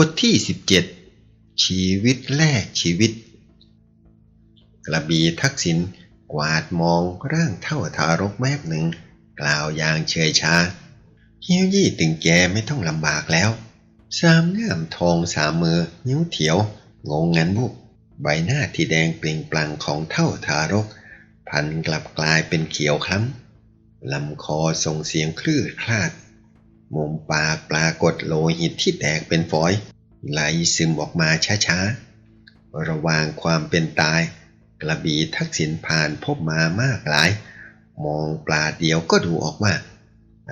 บทที่ 17 ชีวิตแลกชีวิต กระบีทักษิณกวาดมองร่างเท่าทารกแวบหนึ่ง กล่าวอย่างเฉยชาเฮี้ยวยี่ตึงแกไม่ต้องลำบากแล้ว สามง่ามทองสามมือนิ้วเถียว งงงันบุก ใบหน้าที่แดงเปล่งปลั่งของเท่าทารก พันกลับกลายเป็นเขียวคล้ำลำคอส่งเสียงคลื่นคลาด มุมปากปรากฏโลหิตที่แตกเป็นฝอย ไหลซึมออกมาช้าๆ ระหว่างความเป็นตาย กระบี่ทักษิณผ่านพบมามากหลาย มองปลาเดียวก็ดูออกว่า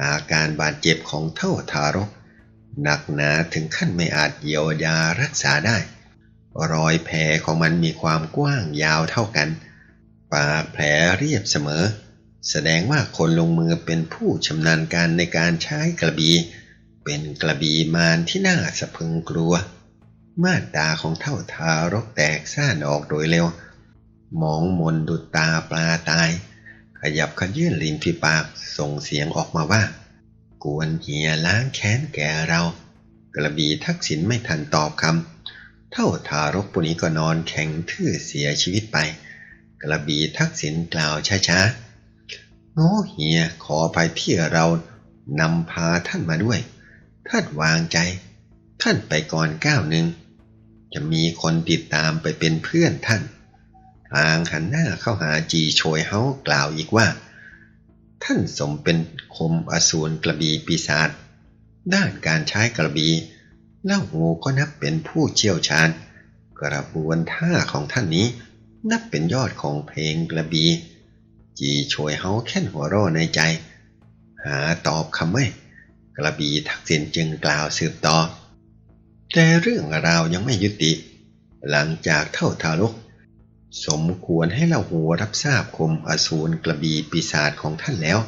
อาการบาดเจ็บของเท่าทารก หนักหนาถึงขั้นไม่อาจเยียวยารักษาได้ รอยแผลของมันมีความกว้างยาวเท่ากัน ปากแผลเรียบเสมอ แสดงว่าคนลงมือเป็นผู้ชำนาญการในการใช้กระบี่ เป็นกระบี่มารที่น่าสะพึงกลัว มาตาของเท่าทารกแตกซ่านออกโดยเร็ว มองมนดุดตาปลาตาย ขยับขยื่นลิ้นที่ปากส่งเสียงออกมาว่า กวนเหียล้างแค้นแก่เรา กระบี่ทักษิณไม่ทันตอบคำเท่าทารกปุนี้ก็นอนแข็งทื่อเสียชีวิตไป กระบี่ทักษิณกล่าวช้าๆ โง่เฮียขอไปที่เรานำพาท่านมาด้วย ท่านวางใจ ท่านไปก่อนก้าวหนึ่ง จะมีคนติดตามไปเป็นเพื่อนท่านพลางหันหน้าเข้าหาจีโชยเฮากล่าวอีกว่า ท่านสมเป็นคมอสูรกระบีปีศาจด้านการใช้กระบีเล่าหูก็นับเป็นผู้เชี่ยวชาญ กระบวนท่าของท่านนี้ นับเป็นยอดของเพลงกระบี จีโชยเฮาแค่นหัวเร่อในใจ หาตอบคำไม่ กระบีทักษิณจึงกล่าวสืบต่อ แต่เรื่องราวยังไม่ยุติ หลังจากเท่าทารกสมควรให้เราหัวรับทราบคมอสูรกระบีปีศาจของท่านแล้ว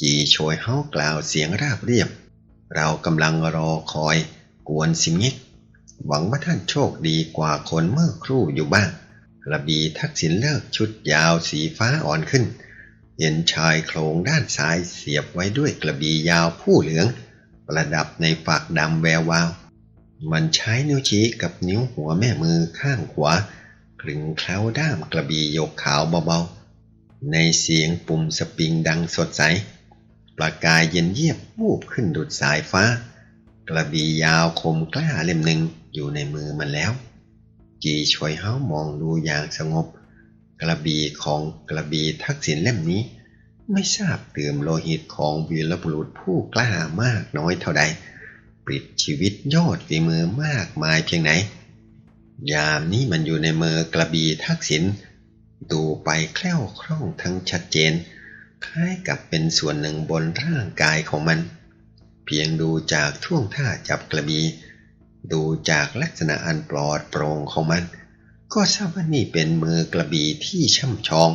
จีโชยเฮากล่าวเสียงราบเรียบ เรากำลังรอคอย กวนสิมิกหวังว่าท่านโชคดีกว่าคนเมื่อครู่อยู่บ้าง ระบีทักษิณเลิกชุดยาวสีฟ้าอ่อนขึ้น เห็นชายโครงด้านซ้ายเสียบไว้ด้วยกระบี่ยาวผู้เหลือง ประดับในฝักดำแวววาว มันใช้นิ้วชี้กับนิ้วหัวแม่มือข้างขวากลึงเคล้าด้ามกระบี่ยกขาวเบาๆ ในเสียงปุ่มสปริงดังสดใส ประกายเย็นเยียบวูบขึ้นดุดสายฟ้า กระบี่ยาวคมกล้าเล่มหนึ่งอยู่ในมือมันแล้ว จีช่วยเฮามองดูอย่างสงบ กระบีของกระบีทักษิณเล่มนี้ ไม่ทราบเติมโลหิตของวีรบุรุษผู้กล้ามากน้อยเท่าใดปลิดชีวิตยอดฝีมือมากมายเพียงไหน ยามนี้มันอยู่ในมือกระบีทักษิณดูไปแคล่วคล่องทั้งชัดเจน คล้ายกับเป็นส่วนหนึ่งบนร่างกายของมัน เพียงดูจากท่วงท่าจับกระบี ดูจากลักษณะอันปลอดโปร่งของมัน ก็ทราบว่านี่เป็นมือกระบี่ที่ช่ำชอง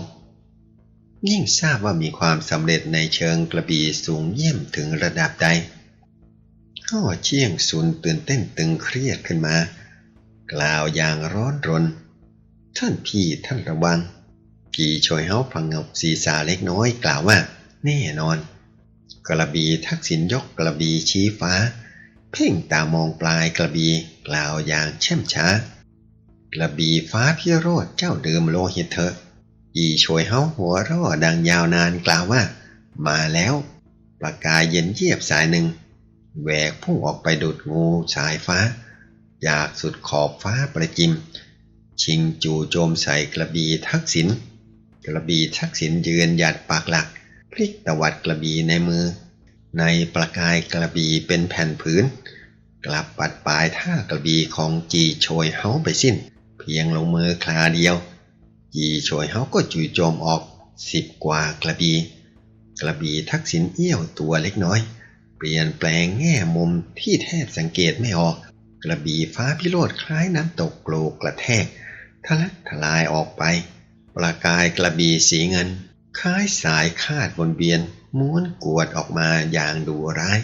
ยิ่งทราบว่ามีความสำเร็จในเชิงกระบี่สูงเยี่ยมถึงระดับใดก็เชี่ยงสุนตื่นเต้นตึงเครียดขึ้นมา กล่าวอย่างร้อนรน ท่านพี่ท่านระวัง พี่ช่วยเฮาพังงบศีรษะเล็กน้อยกล่าวว่า แน่นอน กระบี่ทักษิณยกกระบี่ชี้ฟ้า เพ่งตามองปลายกระบี่กล่าวอย่างเช่มช้า กระบี่ฟ้าพิโรธเจ้าเดิมโลหิตเถอะอีช่วยเฮาหัวร่อดังยาวนานกล่าวว่า มาแล้ว ประกายเย็นเยียบสายหนึ่งแหวกพุ่งออกไปดูดงูสายฟ้า จากสุดขอบฟ้าประจิม ชิงจู่โจมใส่กระบี่ทักษิณกระบี่ทักษิณยืนหยัดปากหลัก พลิกตวัดกระบี่ในมือ ในประกายกระบี่เป็นแผ่นผืน กลับปัดปลายท่ากระบี่ของจีโชยเฮาไปสิ้น เพียงลงมือคลาเดียว จีโชยเฮาก็จู่โจมออกสิบกว่ากระบี่กระบี่ทักษิณเอี้ยวตัวเล็กน้อย เปลี่ยนแปลงแง่มุมที่แทบสังเกตไม่ออก กระบี่ฟ้าพิโรธคล้ายน้ำตกโกรกกระแทกทะลักทลายออกไป ประกายกระบี่สีเงิน คล้ายสายคาดบนเบียน ม้วนกวดออกมาอย่างดูร้าย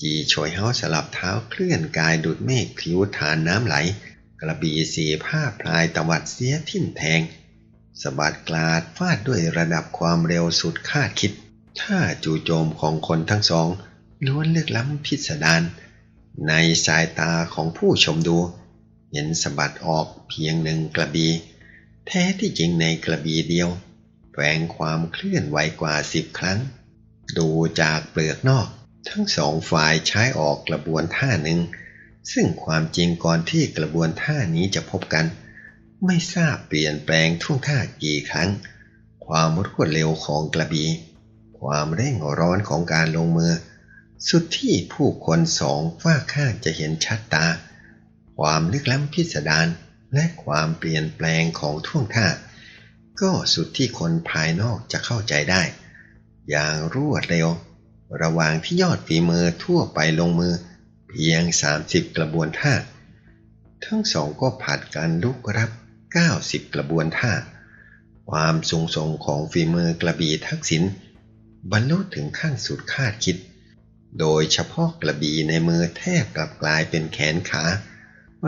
จีโชยเฮาสลับเท้าเคลื่อนกายดุดเมฆผิวฐานน้ำไหล กระบี่สีผ้าพลายตวัดเสียทิ่มแทงสะบัดกลาดฟาดด้วยระดับความเร็วสุดคาดคิดถ้าจู่โจมของคนทั้งสองล้วนเลือกล้ำพิสดารในสายตาของผู้ชมดู เห็นสะบัดออกเพียงหนึ่งกระบี แท้ที่จริงในกระบีเดียวแฝงความเคลื่อนไหวกว่าสิบครั้ง ดูจากเปลือกนอก ทั้งสองฝ่ายใช้ออกกระบวนท่าหนึ่ง ซึ่งความจริงก่อนที่กระบวนท่านี้จะพบกัน ไม่ทราบเปลี่ยนแปลงท่วงท่ากี่ครั้ง ความรวดเร็วของกระบี่ความเร่งร้อนของการลงมือ สุดที่ผู้คนสองฝ้าข้างจะเห็นชัดตา ความลึกล้ำพิสดารและความเปลี่ยนแปลงของท่วงท่า ก็สุดที่คนภายนอกจะเข้าใจได้ อย่างรวดเร็ว ระหว่างที่ยอดฝีมือทั่วไปลงมือ เพียง 30 กระบวนท่า ทั้งสองก็ผัดกันลุกรับ 90 กระบวนท่า ความสูงส่งของฝีมือกระบี่ทักษิณบรรลุถึงขั้นสุดคาดคิด โดยเฉพาะกระบี่ในมือแทบกลับกลายเป็นแขนขา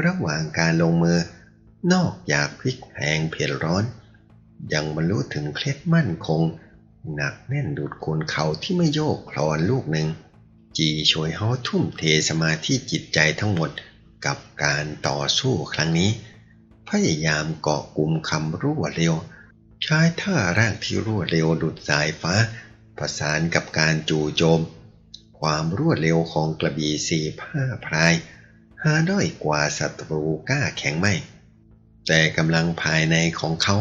ระหว่างการลงมือนอกจากพลิกแพงเผ็ดร้อน ยังบรรลุถึงเคล็ดมั่นคง หนักแน่นดุดโคนเขาที่ไม่โยกคลอนลูกหนึ่ง จีช่วยเฮาทุ่มเทสมาธิจิตใจทั้งหมดกับการต่อสู้ครั้งนี้ พยายามเกาะกลุ่มคำรวเร็ว ใช้ท่าร่างที่รวเร็วดุดสายฟ้า ประสานกับการจู่โจม ความรวดเร็วของกระบี่สี่ผ้าพราย หาด้อยกว่าศัตรูกล้าแข็งไม่ แต่กำลังภายในของเขา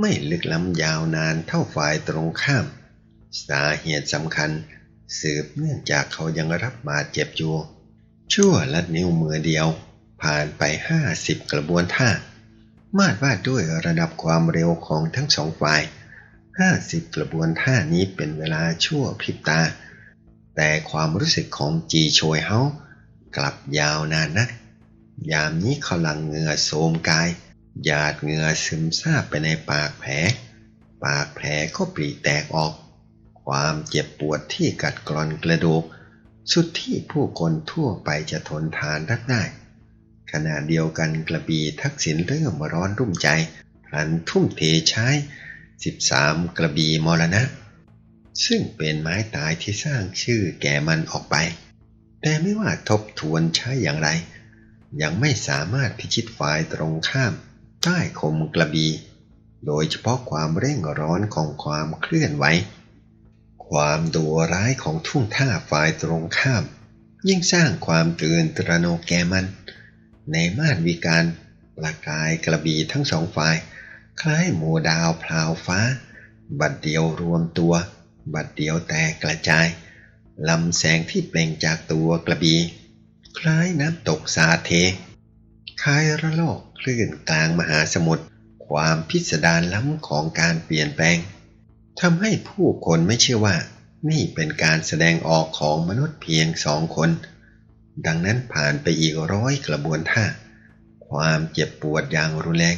ไม่ลึกล้ำยาวนานเท่าฝ่ายตรงข้าม สาเหตุสำคัญ สืบเนื่องจากเขายังรับบาดเจ็บอยู่ชั่วลัดนิ้วมือเดียว ผ่านไปห้าสิบกระบวนท่า มาดว่าด้วยระดับความเร็วของทั้งสองฝ่ายห้าสิบกระบวนท่านี้เป็นเวลาชั่วพริบตา แต่ความรู้สึกของจีโชยเฮากลับยาวนานนัก ยามนี้เขาลังเหงื่อโสมกาย หยาดเหงื่อซึมซาบไปในปากแผล ปากแผลก็ปรีแตกออก ความเจ็บปวดที่กัดกร่อนกระดูก สุดที่ผู้คนทั่วไปจะทนทานรักได้ ขณะเดียวกันกระบีทักษิณเริ่มร้อนรุ่มใจพลันทุ่มเทใช้ 13 กระบีมรณะ ซึ่งเป็นไม้ตายที่สร้างชื่อแก่มันออกไป แต่ไม่ว่าทบทวนใช้อย่างไร ยังไม่สามารถพิชิตฝ่ายตรงข้าม ใต้คมกระบีโดยเฉพาะความเร่งร้อนของความเคลื่อนไหว ความดัวร้ายของทุ่งท่าฝ่ายตรงข้าม ยิ่งสร้างความตื่นตระหนกแก่มัน ในม่านวิการประกายกระบีทั้งสองฝ่าย คล้ายหมูดาวพลาวฟ้า บัดเดียวรวมตัว บัดเดียวแตกกระจายลำแสงที่เปล่งจากตัวกระบีคล้ายน้ำตกสาเท คล้ายระลอกคลื่นกลางมหาสมุทรความพิสดารล้ำของการเปลี่ยนแปลงทำให้ผู้คนไม่เชื่อว่า นี่เป็นการแสดงออกของมนุษย์เพียงสองคน ดังนั้นผ่านไปอีกร้อยกระบวนท่า ความเจ็บปวดอย่างรุนแรง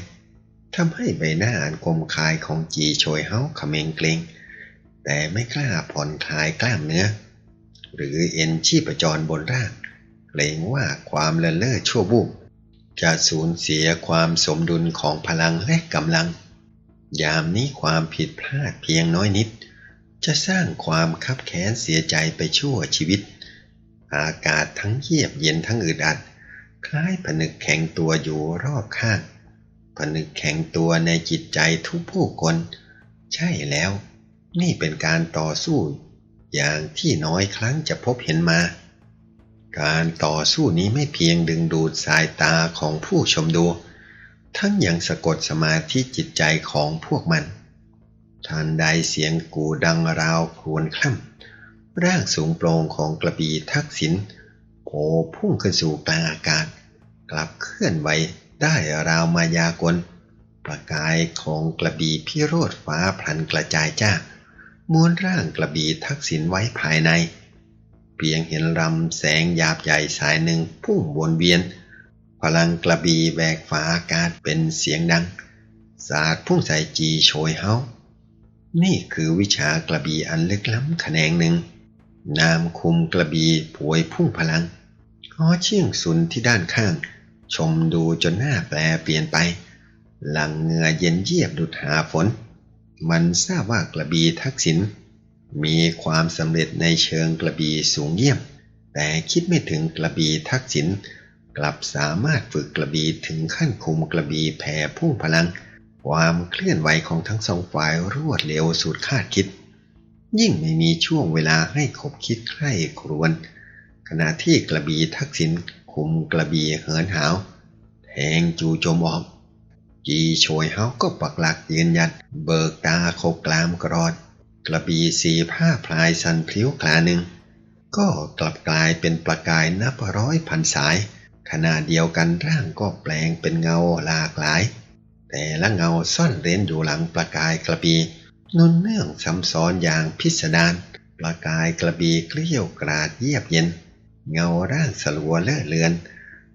ทำให้ใบหน้าอันคมคายของจีโชยเฮาเขมงเกรงแต่ไม่กล้าผ่อนคลายกล้ามเนื้อ หรือเอ็นชีพจรบนร่างเกรงว่าความเลเล่อชั่ววูบ จะสูญเสียความสมดุลของพลังและกำลัง ยามนี้ความผิดพลาดเพียงน้อยนิด จะสร้างความคับแค้นเสียใจไปชั่วชีวิต อากาศทั้งเยียบเย็นทั้งอึดอัด คล้ายผนึกแข็งตัวอยู่รอบข้าง ผนึกแข็งตัวในจิตใจทุกผู้คน ใช่แล้ว นี่เป็นการต่อสู้ อย่างที่น้อยครั้งจะพบเห็นมา การต่อสู้นี้ไม่เพียงดึงดูดสายตาของผู้ชมดู ทั้งยังสะกดสมาธิจิตใจของพวกมันทันใดเสียงกูดังราวครวญคล่ำร่างสูงโปร่งของกระบี่ทักษิณโผพุ่งขึ้นสู่กลางอากาศ กลับเคลื่อนไหวได้ราวมายากล ประกายของกระบี่พิโรธฟ้าพลันกระจายจ้าม้วนร่างกระบี่ทักษิณไว้ภายใน เพียงเห็นลำแสงหยาบใหญ่สายหนึ่งพุ่งวนเวียน พลังกระบีแบกฟ้าอากาศเป็นเสียงดัง สาดพุ่งใส่จีโชยเฮานี่คือวิชากระบีอันลึกล้ำแขนงหนึ่ง นามคุมกระบีผวยพุ่งพลังหอเชี่ยงซุนที่ด้านข้าง ชมดูจนหน้าแปลเปลี่ยนไป หลังเหงื่อเย็นเยียบดุดหาฝน มันทราบว่ากระบีทักษิณ มีความสำเร็จในเชิงกระบี่สูงเยี่ยม แต่คิดไม่ถึงกระบี่ทักษิณกลับสามารถฝึกกระบี่ถึงขั้นคุมกระบี่แผ่พุ่งพลัง ความเคลื่อนไหวของทั้งสองฝ่ายรวดเร็วสุดคาดคิด ยิ่งไม่มีช่วงเวลาให้คบคิดใคร่ครวญขณะที่กระบี่ทักษิณคุมกระบี่เหินหาวแทงจูโจมออกจีโชยเฮาก็ปักหลักยืนยันเบิกตาโคกลามกรอด กระบี่สีผ้าพลายสันพลิ้วกลาหนึ่ง ก็กลับกลายเป็นประกายนับร้อยพันสาย ขณะเดียวกันร่างก็แปลงเป็นเงาหลากหลาย แต่ละเงาซ่อนเร้นอยู่หลังประกายกระบี่นุ่นเนื่องซ้ำซ้อนอย่างพิสดารประกายกระบี่เกลี้ยวกราดเยียบเย็น เงาร่างสลัวเลอะเลือน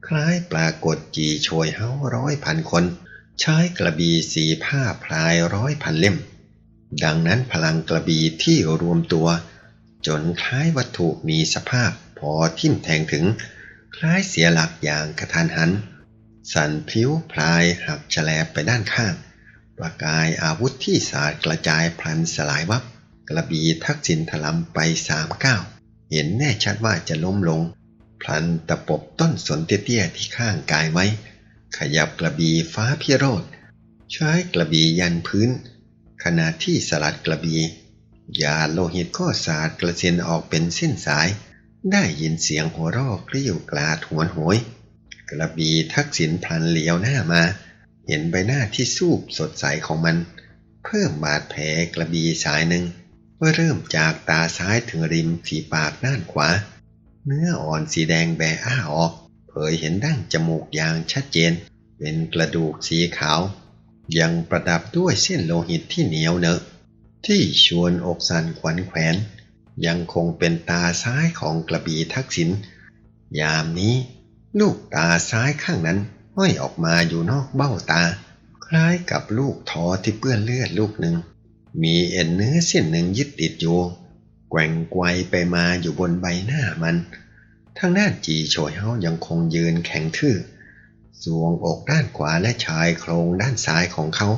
คล้ายปรากฏจีโชยเฮาร้อยพันคน ใช้กระบี่สีผ้าพลายร้อยพันเล่ม ดังนั้นพลังกระบี่ที่รวมตัว จนคล้ายวัตถุมีสภาพพอทิ่มแทงถึง คล้ายเสียหลักอย่างกระทันหัน สันพลิ้วพลายหักแฉลบไปด้านข้าง ประกายอาวุธที่สาดกระจายพลันสลายวับ กระบี่ทักษิณถลำไปสามก้าวเห็นแน่ชัดว่าจะล้มลง พลันตะปบต้นสนเตี้ยๆที่ข้างกายไว้ ขยับกระบี่ฟ้าพิโรธใช้กระบี่ยันพื้น ขณะที่สลัดกระบี่ยาโลหิตก็สาดกระเซ็นออกเป็นเส้นสาย ได้ยินเสียงหัวราะเกลี้ยวกลาดหวนโหย กระบี่ทักษิณพลันเหลียวหน้ามา เห็นใบหน้าที่สูบสดใสของมัน เพิ่มบาดแผลกระบี่สายหนึ่งว่าเริ่มจากตาซ้ายถึงริมฝีปากด้านขวา เนื้ออ่อนสีแดงแบอ้าออก เผยเห็นดั้งจมูกอย่างชัดเจน เป็นกระดูกสีขาว ยังประดับด้วยเส้นโลหิตที่เหนียวเนอะ ที่ชวนอกสันขวัญแขวน ยังคงเป็นตาซ้ายของกระบี่ทักษิณยามนี้ ลูกตาซ้ายข้างนั้นห้อยออกมาอยู่นอกเบ้าตา คล้ายกับลูกทอที่เปื้อนเลือดลูกหนึ่ง มีเอ็นเนื้อเส้นหนึ่งยึดติดอยู่แกว่งไกวไปมาอยู่บนใบหน้ามันทางด้านจีโฉยเฮายังคงยืนแข็งทื่อ สวงอกด้านขวาและชายโครงด้านซ้ายของเขา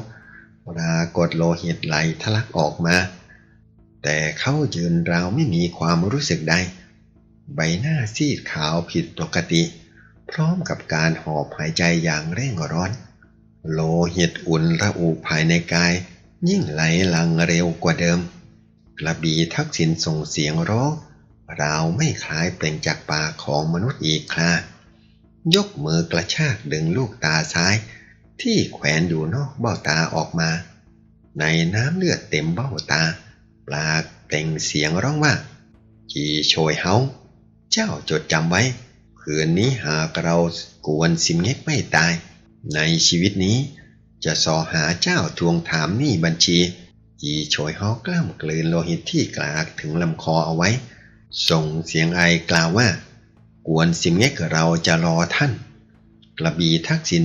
ปรากฏโลหิตไหลทะลักออกมา แต่เขายืนราวไม่มีความรู้สึกใด ใบหน้าซีดขาวผิดปกติ พร้อมกับการหอบหายใจอย่างเร่งร้อน โลหิตอุ่นระอุภายในกาย ยิ่งไหลหลังเร็วกว่าเดิม กระบี่ทักษิณส่งเสียงร้องราวไม่คล้ายเปล่งจากปากของมนุษย์อีกครา ยกมือกระชากดึงลูกตาซ้าย ที่แขวนอยู่นอกเบ้าตาออกมา ในน้ำเลือดเต็มเบ้าตา ปลาเปล่งเสียงร้องว่าจีโชยเฮาเจ้าจดจำไว้ คืนนี้หากเรากวนสิมเง็กไม่ตาย ในชีวิตนี้ จะสอหาเจ้าทวงถามหนี้บัญชีจีโชยเฮากล้ามกลืนโลหิตที่กลากถึงลำคอเอาไว้ ส่งเสียงไอกล่าวว่า กวนสิมเง็กเราจะรอท่าน กระบี่ทักษิณ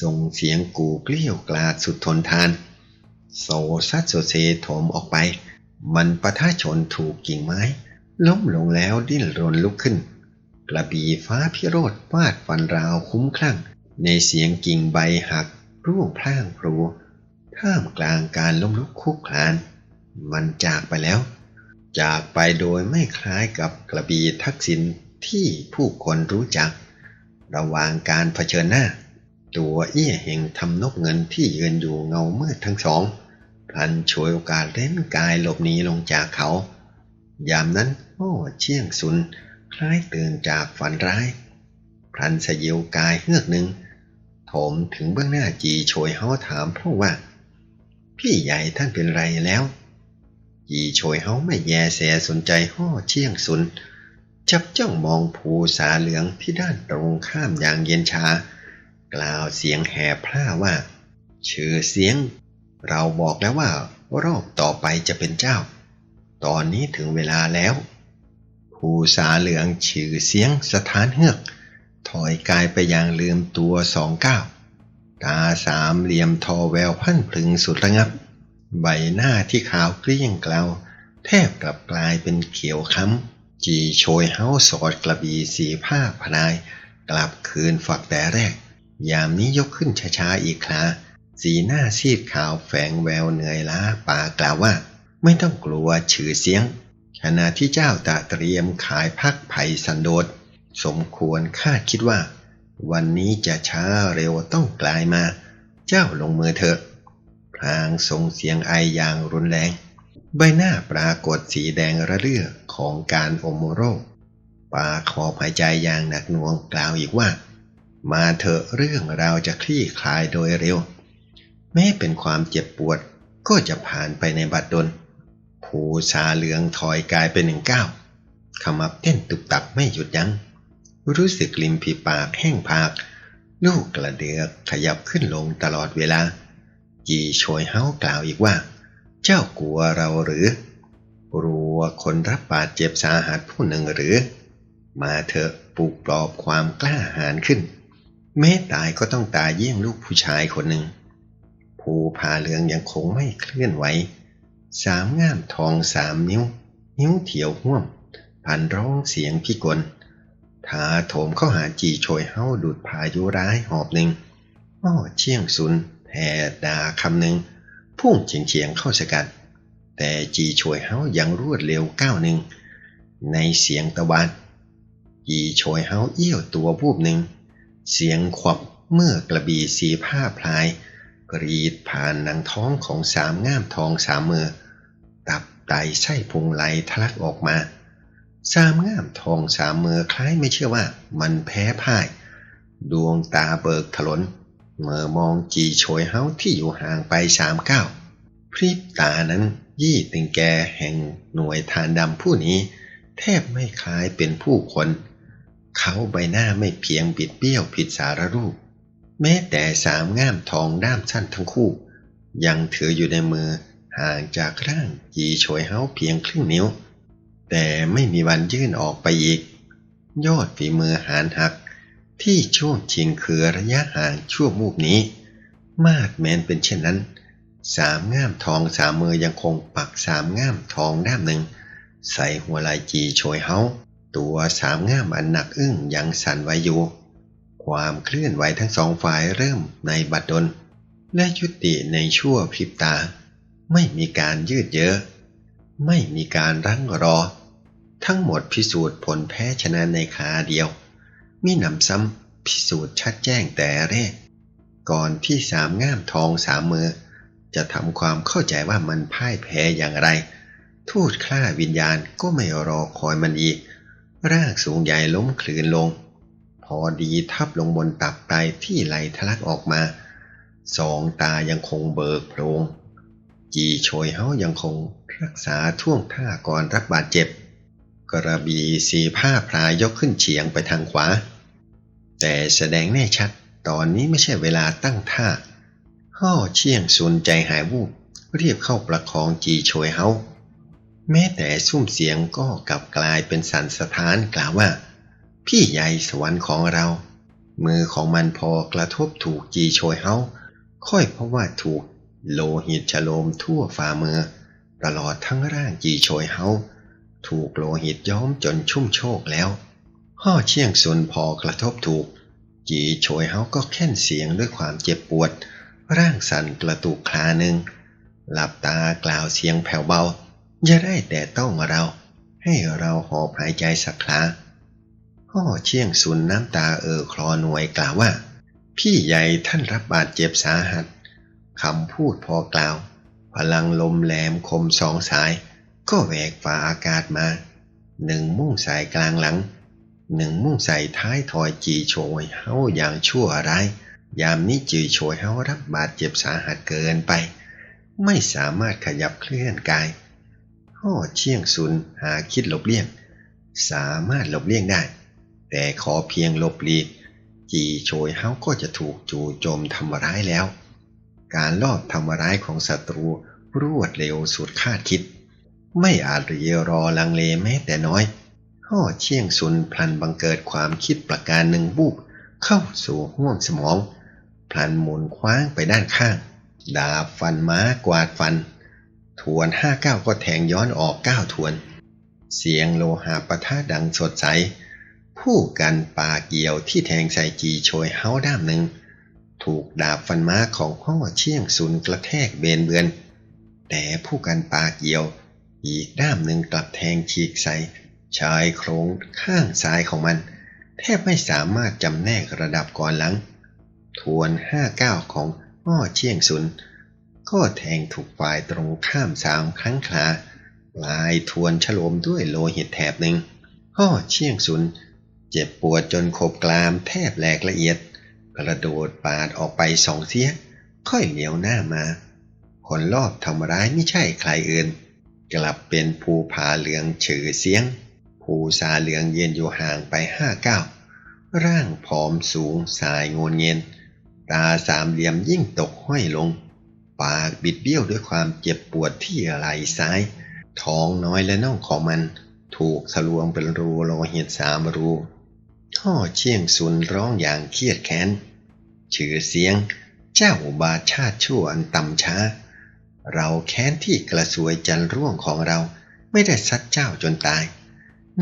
ส่งเสียงกูเกลี้ยวกลาดสุดทนทานโซซัดโซเซโถมออกไป มันประท่าชนถูกกิ่งไม้ ล้มลงแล้วดิ้นรนลุกขึ้น กระบี่ฟ้าพิโรธวาดฟันราวคุ้มคลั่ง ในเสียงกิ่งใบหัก ร่วงพล่างพลูท่ามกลางการล้มลุกคุกคลาน มันจากไปแล้ว จากไปโดยไม่คล้ายกับกระบี่ทักษิณ ที่ผู้คนรู้จัก ระหว่างการเผชิญหน้า ตัวเอี้ยเฮงทำนกเงินที่ยืนอยู่เงามืดทั้งสองพลันฉวยโอกาสเล่นกายหลบหนีลงจากเขา ยามนั้นโอ้เชี่ยงสุน คล้ายตื่นจากฝันร้ายพลันสยิวกายเฮือกหนึ่งโถมถึงเบื้องหน้าจีโชยเฮาถามพ่อว่า พี่ใหญ่ท่านเป็นไรแล้ว จีโชยเฮาไม่แยแสสนใจห่อเชี่ยงสุน จับจ้องมองภูสาเหลืองที่ด้านตรงข้ามอย่างเย็นชา กล่าวเสียงแหบพร่าว่า ชื่อเสียง เราบอกแล้วว่ารอบต่อไปจะเป็นเจ้า ตอนนี้ถึงเวลาแล้วภูสาเหลืองชื่อเสียงสถานเฮือก ถอยกายไปอย่างลืมตัวสองก้าวตาสามเหลี่ยมทอแววพันพึงสุดระงับ ใบหน้าที่ขาวเกลี้ยงเกลาแทบกลับกลายเป็นเขียวค้ำ จีโชยเฮาสอดกระบี่สีผ้าพนาย กลับคืนฝักแต่แรก ยามนี้ยกขึ้นช้าๆอีกคราสีหน้าซีดขาวแฝงแววเหนื่อยล้าป่ากล่าวว่า ไม่ต้องกลัวชื่อเสียง ขณะที่เจ้าตาเตรียมขายพักไผ่สันโดษสมควรคาดคิดว่า วันนี้จะช้าเร็วต้องกลายมา เจ้าลงมือเถอะพลางส่งเสียงไออย่างรุนแรง ใบหน้าปรากฏสีแดงระเรื่อของการอมโรคปาขอหายใจอย่างหนักหน่วงกล่าวอีกว่า มาเถอะเรื่องเราจะคลี่คลายโดยเร็ว แม้เป็นความเจ็บปวดก็จะผ่านไปในบัดดลผูชาเหลืองถอยกายเป็นหนึ่งก้าวขมับเต้นตุบตับไม่หยุดยัง้ง รู้สึกริมผีปากแห้งผาก ลูกกระเดือกขยับขึ้นลงตลอดเวลาจีโชยเฮากล่าวอีกว่า เจ้ากลัวเราหรือ กลัวคนรับบาดเจ็บสาหัสผู้หนึ่งหรือ มาเถอะปลุกปลอบความกล้าหาญขึ้น แม้ตายก็ต้องตายเยี่ยงลูกผู้ชายคนหนึ่ง ภูผาเหลืองยังคงไม่เคลื่อนไหวสามง่ามทองสามนิ้ว นิ้วเถียวห่วมพันร้องเสียงพิกลถาโถมเข้าหาจีโชยเฮ้าดูดพายุร้ายหอบหนึ่งอ้อเชี่ยงซุนแผ่ดาคำหนึ่ง พุ่งเฉียงเฉียงเข้าสกัด แต่จีโชยเฮ้ายังรวดเร็วก้าวหนึ่ง ในเสียงตะวันจีโชยเฮาเอี้ยวตัววูบหนึ่ง เสียงขวับเมื่อกระบี่สีผ้าพลาย กรีดผ่านหนังท้องของสามง่ามทองสามมือ ตับไตไส้พุงไหลทะลักออกมา สามง่ามทองสามมือคล้ายไม่เชื่อว่ามันแพ้พ่าย ดวงตาเบิกถลน เมื่อมองจีโชยเฮาที่อยู่ห่างไปสามก้าวพริบตานั้นยี่ติงแกแห่งหน่วยทานดำผู้นี้ แทบไม่คล้ายเป็นผู้คน เขาใบหน้าไม่เพียงบิดเบี้ยวผิดสารรูป แม้แต่สามง่ามทองด้ามสั้นทั้งคู่ ยังถืออยู่ในมือห่างจากร่างจีโชยเฮาเพียงครึ่งนิ้ว แต่ไม่มีวันยื่นออกไปอีก ยอดฝีมือหานหัก ที่ช่วงชิงคือระยะห่างชั่วมูบนี้ มาดแม้นเป็นเช่นนั้น สามง่ามทองสามมือยังคงปักสามง่ามทองด้ามหนึ่ง ใส่หัวลายจีโชยเฮาตัวสามง่ามอันหนักอึ้งยังสั่นไหวอยู่ ความเคลื่อนไหวทั้งสองฝ่ายเริ่มในบัดดล และยุติในชั่วพริบตา ไม่มีการยืดเยื้อไม่มีการรั้งรอ ทั้งหมดพิสูจน์ผลแพ้ชนะในขาเดียว มีหนำซ้ำพิสูจน์ชัดแจ้งแต่แรก ก่อนที่สามง่ามทองสามมือ จะทำความเข้าใจว่ามันพ่ายแพ้อย่างไร ทูตฆ่าวิญญาณก็ไม่รอคอยมันอีก ร่างสูงใหญ่ล้มคลืนลง พอดีทับลงบนตับไตที่ไหลทะลักออกมาสองตายังคงเบิกโพรงจีโชยเฮายังคงรักษาท่วงท่าก่อนรับบาดเจ็บ กระบี่สีผ้าพลายยกขึ้นเฉียงไปทางขวา แต่แสดงแน่ชัดตอนนี้ไม่ใช่เวลาตั้งท่าห่อเชี่ยงสุนใจหายวูบเรียบเข้าประคองจีโชยเฮาแม้แต่ซุ้มเสียงก็กลับกลายเป็นสันสถานกล่าวว่า พี่ใหญ่สวรรค์ของเรา มือของมันพอกระทบถูกจีโชยเฮาค่อยเพราะว่าถูกโลหิตฉโลมทั่วฝ่ามือ ตลอดทั้งร่างจีโชยเฮา ถูกโลหิตย้อมจนชุ่มโชกแล้วห่อเชี่ยงซุนพอกระทบถูก จีโชยเฮาก็แค่นเสียงด้วยความเจ็บปวด ร่างสั่นกระตุกคลาหนึ่งหลับตากล่าวเสียงแผ่วเบาอย่าได้แต่ต้องเรา ให้เราหอบหายใจสักคราห่อเชี่ยงซุนน้ำตาเออคลอหน่วยกล่าวว่า พี่ใหญ่ท่านรับบาดเจ็บสาหัสคำพูดพอกล่าว พลังลมแหลมคมสองสาย ก็แหวกฝ่าอากาศมาหนึ่งมุ่งสายกลางหลัง หนึ่งมุ่งใส่ท้ายถอยจีโชยเฮาอย่างชั่วร้าย ยามนี้จีโชยเฮารับบาดเจ็บสาหัสเกินไป ไม่สามารถขยับเคลื่อนกายห่อเชี่ยงซุนหาคิดหลบเลี่ยง สามารถหลบเลี่ยงได้ แต่ขอเพียงหลบหลีก จีโชยเฮาก็จะถูกจู่โจมทำร้ายแล้ว การลอบทำร้ายของศัตรูรวดเร็วสุดคาดคิด ไม่อาจรีรอลังเลแม้แต่น้อยห่อเชี่ยงซุนพลันบังเกิดความคิดประการหนึ่งบุกเข้าสู่ห้วงสมอง พลันหมุนคว้างไปด้านข้าง ดาบฟันม้ากวาดฟัน ทวนห้าเก้าก็แทงย้อนออกเก้าทวน เสียงโลหะประทะดังสดใส ผู้กันปาเกี่ยวที่แทงใส่จีโชยเฮาด้ามหนึ่ง ถูกดาบฟันม้าของห่อเชี่ยงซุนกระแทกเบนเบือน แต่ผู้กันปาเกี่ยว อีกด้ามหนึ่งกลับแทงฉีกใส่ชายโครงข้างซ้ายของมัน แทบไม่สามารถจำแนกระดับก่อนหลัง ทวนห้าเก้าของอ้อเชียงซุน ก็แทงถูกฝ่ายตรงข้ามสามครั้งคลาลายทวนฉลมด้วยโลหิตแถบหนึ่งอ้อเชียงซุน เจ็บปวดจนขบกลามแทบแหลกละเอียด กระโดดปาดออกไปสองเสีย ค่อยเหลียวหน้ามา คนรอบทำร้ายไม่ใช่ใครอื่น กลับเป็นภูผาเหลืองฉือเสียง ภูสาเหลืองเย็นอยู่ห่างไปห้าเก้าร่างผอมสูงสายงนเงียนตาสามเหลี่ยมยิ่งตกห้อยลง ปากบิดเบี้ยวด้วยความเจ็บปวดที่ไหล่ซ้าย ท้องน้อยและน่องของมัน ถูกทะลวงเป็นรูโลหิตสามรูท่อเชี่ยงซุนร้องอย่างเครียดแค้นชื่อเสียง เจ้าบาชาติชั่วอันต่ำช้า เราแค้นที่กระสวยจันร่วงของเราไม่ได้ซัดเจ้าจนตาย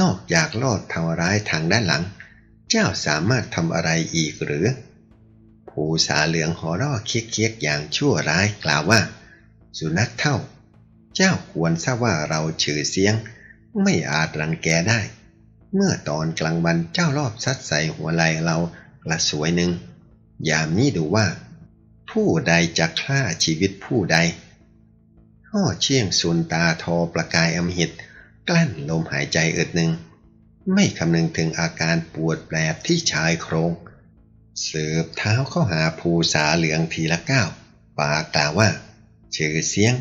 นอกจากลอดทำร้ายทางด้านหลัง เจ้าสามารถทำอะไรอีกหรือ ภูสาเหลืองหัวเราะเคียกๆอย่างชั่วร้ายกล่าวว่า สุนัขเท่า เจ้าควรทราบว่าเราชื่อเสียง ไม่อาจรังแกได้ เมื่อตอนกลางวันเจ้ารอบซัดใส่หัวไหล่เรากระสวยหนึ่งยามนี้ดูว่า ผู้ใดจะฆ่าชีวิตผู้ใด ห่อเชี่ยงสุนตาทอประกายอมหิต กลั้นลมหายใจอึดหนึ่ง ไม่คำนึงถึงอาการปวดแปรบที่ชายโครงเสืบเท้าเข้าหาภูสาเหลืองทีละก้าวปากล่าวว่าเชื่อเสียง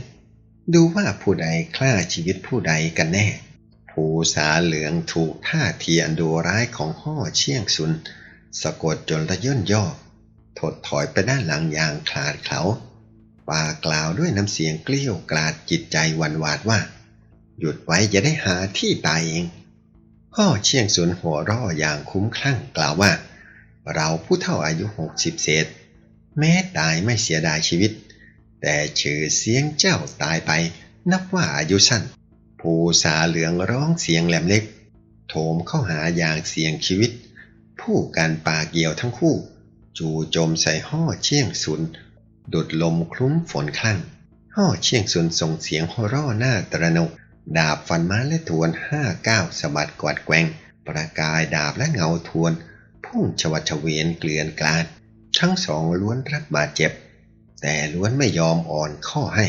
ดูว่าผู้ใดฆ่าชีวิตผู้ใดกันแน่ ภูสาเหลืองถูกท่าทีอันดูร้ายของห่อเชี่ยงสุน สะกดจนระย่นย่อถดถอยไปด้านหลังอย่างคลาดเขา ปากล่าวด้วยน้ำเสียงเกลี้ยวกราดจิตใจวันวาดว่า หยุดไว้จะได้หาที่ตายเองพ่อเชียงสุนหัวร่ออย่างคุ้มคลั่งกล่าวว่า เราผู้เท่าอายุหกสิบเศษ แม้ตายไม่เสียดายชีวิต แต่ชื่อเสียงเจ้าตายไป นับว่าอายุสั้น ภูสาเหลืองร้องเสียงแหลมเล็ก โถมเข้าหาอย่างเสียงชีวิต ผู้การปากเกี่ยวทั้งคู่ จู่โจมใส่ห่อเชียงสุน ดุดลมคลุ้มฝนคลั่งห่อเชียงซุนส่งเสียงหัวร่อหน้าตระหนก ดาบฟันม้าและทวนห้าก้าสะบัดกวาดแกงประกายดาบและเงาทวน พุ่งชวัดเวียนเกลื่อนกลาดทั้งสองล้วนรับบาดเจ็บ แต่ล้วนไม่ยอมอ่อนข้อให้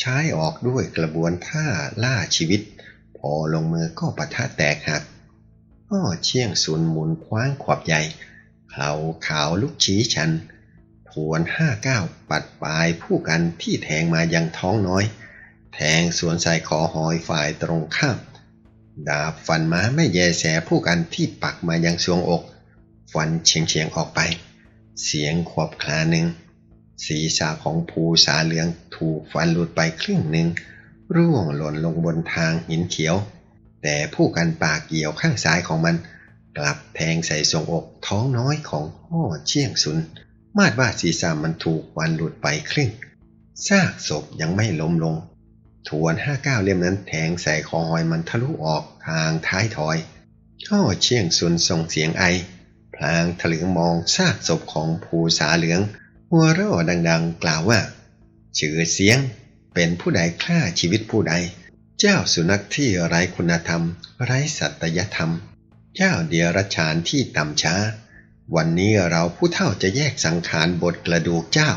ใช้ออกด้วยกระบวนท่าล่าชีวิต พอลงมือก็ปะทะแตกหักห่อเชียงซุนหมุนคว้างขวบใหญ่เขาขาวลุกชี้ชัน ทวนห้าเก้าปัดปลายผู้กันที่แทงมายังท้องน้อย แทงสวนใส่คอหอยฝ่ายตรงข้าม ดาบฟันม้าไม่แยแสผู้กันที่ปักมายังสวงอก ฟันเฉียงเฉียงออกไป เสียงขวบคลาหนึ่งศีรษะของภูสาเหลืองถูกฟันหลุดไปครึ่งหนึ่ง ร่วงหล่นลงบนทางหินเขียว แต่ผู้กันปากเกี่ยวข้างซ้ายของมัน กลับแทงใส่ทรงอกท้องน้อยของห่อเชี่ยงซุน มาดว่าศีรษะมันถูกวันหลุดไปครึ่งซากศพยังไม่ล้มลงทวนห้าเก้าเล่มนั้นแทงใส่คอหอยมันทะลุออกทางท้ายถอยช่อเชียงซุนส่งเสียงไอ พลางถลึงมองซากศพของภูสาเหลือง หัวเราะดังๆ กล่าวว่าชื่อเสียงเป็นผู้ใดฆ่าชีวิตผู้ใด เจ้าสุนัขที่ไร้คุณธรรม ไร้สัตยธรรม เจ้าเดียรชานที่ต่ำช้า วันนี้เราผู้เฒ่าจะแยกสังขารบทกระดูกเจ้า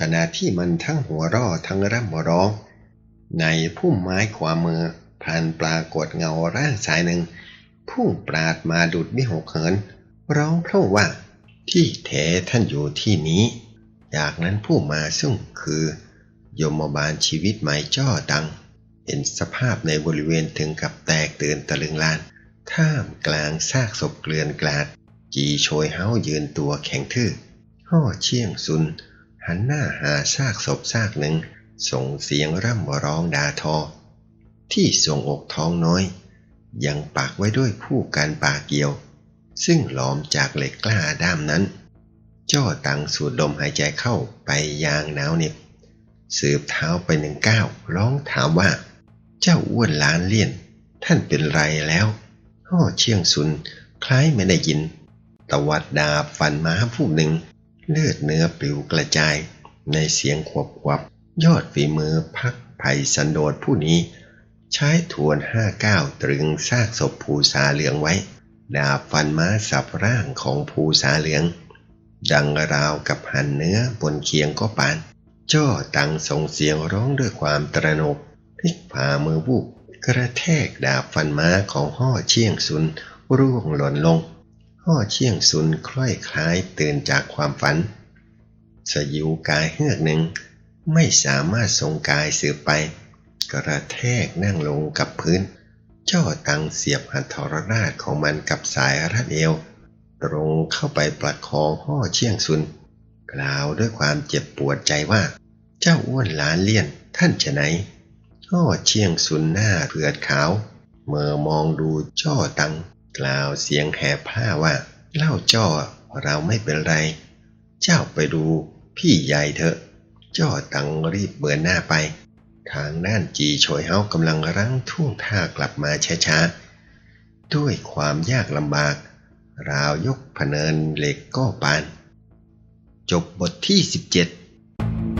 ขณะที่มันทั้งหัวร่อทั้งร่ำร้อง ในพุ่มไม้ขวามือพันปรากฏเงาร่างสายหนึ่งพุ่งปราดมาดุดวิหกเหิน ร้องเพราะว่า ที่แท้ท่านอยู่ที่นี้ จากนั้นผู้มาซึ่งคือยมบาลชีวิตใหม่จ้อดัง เห็นสภาพในบริเวณถึงกับแตกตื่นตะลึงลาน ท่ามกลางซากศพเกลื่อนกลาด จีโชยเฮายืนตัวแข็งทื่อห่อเชี่ยงซุน หันหน้าหาซากศพซากหนึ่ง ส่งเสียงร่ำร้องดาทอ ที่ทรงอกท้องน้อย ยังปากไว้ด้วยผู้การปาเกียว ซึ่งหลอมจากเหล็กกล้าด้ามนั้น จ้อตังสูดลมหายใจเข้าไปยางหนาวเหน็บสืบเท้าไปหนึ่งก้าวร้องถามว่า เจ้าอ้วนล้านเลี่ยน ท่านเป็นไรแล้วห่อเชียงซุนคล้ายไม่ได้ยิน ตวัดดาบฟันม้าผู้หนึ่ง เลือดเนื้อปลิวกระจาย ในเสียงขวบขวบยอดฝีมือพักไผ่สันโดษผู้นี้ ใช้ทวนห้าเก้าตรึงซากศพภูษาเหลืองไว้ ดาบฟันม้าสับร่างของภูษาเหลือง ดังราวกับหันเนื้อบนเคียงก็ปาน จ้อตังส่งเสียงร้องด้วยความตระหนกพลิกผ่ามือบุกกระแทกดาบฟันม้าของห่อเชียงซุนร่วงหล่นลง ห่อเชี่ยงซุนคล้อยคล้ายตื่นจากความฝัน สยิวกายเฮือกหนึ่ง ไม่สามารถทรงกายสืบไป กระแทกนั่งลงกับพื้น เจ้อตังเสียบหัตถรราชของมันกับสายรัดเอว ตรงเข้าไปประคองห่อเชี่ยงซุน กล่าวด้วยความเจ็บปวดใจว่า เจ้าอ้วนหลานเลี่ยนท่านจะไหนห่อเชี่ยงซุนหน้าเผือดขาวเมื่อมองดูเจ้อตัง กล่าวเสียงแหบผ้าว่า เล่าจ้อเราไม่เป็นไร เจ้าไปดูพี่ใหญ่เถอะ จ้อตังรีบเบือนหน้าไป ทางด้านจีโฉยเฮากำลังรั้งท่วงท่ากลับมาช้าๆ ด้วยความยากลำบาก ราวยกพเนินเหล็กก็ปาน จบบทที่ 17